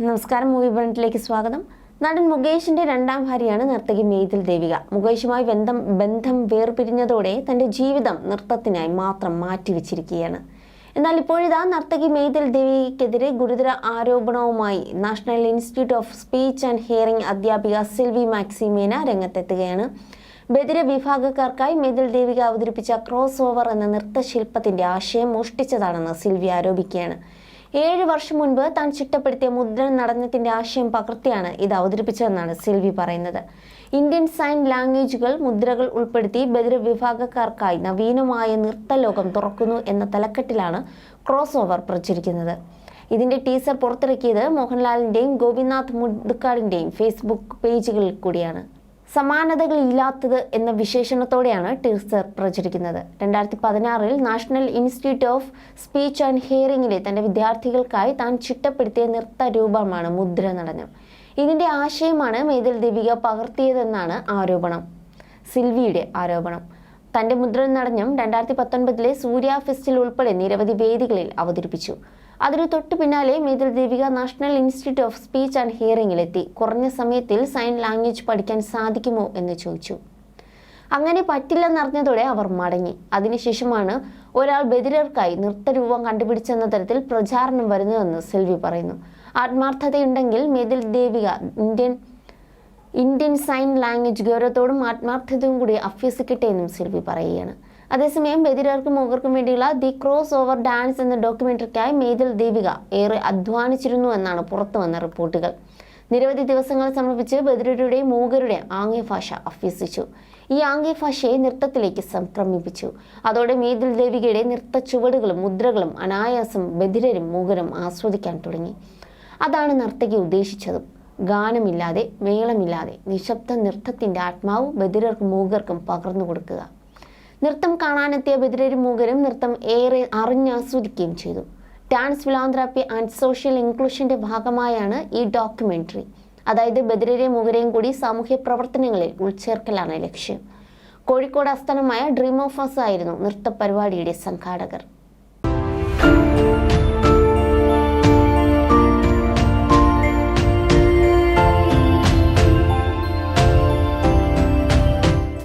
നമസ്കാരം മൂവി ബ്രണ്ടിലേക്ക് സ്വാഗതം. നടൻ മുകേഷിന്റെ രണ്ടാം ഭാര്യയാണ് നർത്തകി മെയ്തിൽ ദേവിക. മുകേഷുമായി ബന്ധം ബന്ധം വേർപിരിഞ്ഞതോടെ തന്റെ ജീവിതം നൃത്തത്തിനായി മാത്രം മാറ്റിവെച്ചിരിക്കുകയാണ്. എന്നാൽ ഇപ്പോഴിതാ നർത്തകി മെയ്തിൽ ദേവിക്കെതിരെ ഗുരുതര ആരോപണവുമായി national institute of speech and hearing അധ്യാപിക സിൽവി മാക്സിമേന രംഗത്തെത്തുകയാണ്. ബദിര വിഭാഗക്കാർക്കായി മെയ്തിൽ ദേവിക അവതരിപ്പിച്ച ക്രോസ് ഓവർ എന്ന നൃത്തശില്പത്തിന്റെ ആശയം മോഷ്ടിച്ചതാണെന്ന് സിൽവി ആരോപിക്കുകയാണ്. ഏഴ് വർഷം മുൻപ് താൻ ചിട്ടപ്പെടുത്തിയ മുദ്ര നടനത്തിന്റെ ആശയം പകർത്തിയാണ് ഇത് അവതരിപ്പിച്ചതെന്നാണ് സിൽവി പറയുന്നത്. ഇന്ത്യൻ സൈൻ ലാംഗ്വേജുകൾ മുദ്രകൾ ഉൾപ്പെടുത്തി ബദിര വിഭാഗക്കാർക്കായി നവീനമായ നൃത്തലോകം തുറക്കുന്നു എന്ന തലക്കെട്ടിലാണ് ക്രോസ് ഓവർ പ്രചരിക്കുന്നത്. ഇതിന്റെ ടീസർ പുറത്തിറക്കിയത് മോഹൻലാലിന്റെയും ഗോപിനാഥ് മുദ്ക്കാടിന്റെയും ഫേസ്ബുക്ക് പേജുകളിൽ കൂടിയാണ്. സമാനതകളില്ലാത്തത് എന്ന വിശേഷണത്തോടെയാണ് ടീസർ പ്രചരിക്കുന്നത്. രണ്ടായിരത്തി പതിനാറിൽ national institute of speech and ഹിയറിംഗിലെ തന്റെ വിദ്യാർത്ഥികൾക്കായി താൻ ചിട്ടപ്പെടുത്തിയ നൃത്ത രൂപമാണ് മുദ്ര നടനം. ഇതിന്റെ ആശയമാണ് മേതിൽ ദീപിക പകർത്തിയതെന്നാണ് ആരോപണം. സിൽവിയുടെ ആരോപണം. തന്റെ മുദ്ര നടഞ്ഞം രണ്ടായിരത്തി പത്തൊൻപതിലെ സൂര്യ ഫെസ്റ്റിൽ ഉൾപ്പെടെ നിരവധി വേദികളിൽ അവതരിപ്പിച്ചു. അതിനു തൊട്ടു പിന്നാലെ Methil Devika national institute of speech and ഹിയറിംഗിലെത്തി. കുറഞ്ഞ സമയത്തിൽ സൈൻ ലാംഗ്വേജ് പഠിക്കാൻ സാധിക്കുമോ എന്ന് ചോദിച്ചു. അങ്ങനെ പറ്റില്ലെന്നറിഞ്ഞതോടെ അവർ മടങ്ങി. അതിനുശേഷമാണ് ഒരാൾ ബദിരർക്കായി നൃത്തരൂപം കണ്ടുപിടിച്ചെന്ന തരത്തിൽ പ്രചാരണം വരുന്നതെന്ന് സെൽവി പറയുന്നു. ആത്മാർത്ഥതയുണ്ടെങ്കിൽ Methil Devika Indian Indian sign language ഗൗരവത്തോടും ആത്മാർത്ഥതയും കൂടി അഭ്യസിക്കട്ടെ എന്നും സിൽവി പറയുകയാണ്. അതേസമയം ബധിരർക്കും മൂവർക്കും വേണ്ടിയുള്ള ദി ക്രോസ് ഓവർ ഡാൻസ് എന്ന ഡോക്യുമെന്ററിക്കായി മേതിൽ ദേവിക ഏറെ അധ്വാനിച്ചിരുന്നു എന്നാണ് പുറത്തു വന്ന റിപ്പോർട്ടുകൾ. നിരവധി ദിവസങ്ങൾ സമർപ്പിച്ച് ബദിരരുടെയും മൂകരുടെയും ആംഗ്യഭാഷ അഭ്യസിച്ചു. ഈ ആംഗ്യഭാഷയെ നൃത്തത്തിലേക്ക് സംക്രമിപ്പിച്ചു. അതോടെ മേതിൽ ദേവികയുടെ നൃത്ത ചുവടുകളും മുദ്രകളും അനായാസം ബദിരരും മൂകരും ആസ്വദിക്കാൻ തുടങ്ങി. അതാണ് നർത്തകി ഉദ്ദേശിച്ചതും. ഗാനമില്ലാതെ മേളമില്ലാതെ നിശബ്ദ നൃത്തത്തിന്റെ ആത്മാവ് ബദിരർക്കും മൂകർക്കും പകർന്നു കൊടുക്കുക. നൃത്തം കാണാനെത്തിയ ബദിരരും മൂകരും നൃത്തം ഏറെ അറിഞ്ഞാസ്വദിക്കുകയും ചെയ്തു. ഡാൻസ് ഫിലോത്രാപ്പി ആൻഡ് സോഷ്യൽ ഇൻക്ലൂഷന്റെ ഭാഗമായാണ് ഈ ഡോക്യുമെന്ററി. അതായത് ബദിരരെയും മൂകരെയും കൂടി സാമൂഹ്യ പ്രവർത്തനങ്ങളിൽ ഉൾച്ചേർക്കലാണ് ലക്ഷ്യം. കോഴിക്കോട് ആസ്ഥാനമായ ഡ്രീം ഓഫ് ആയിരുന്നു നൃത്ത പരിപാടിയുടെ സംഘാടകർ.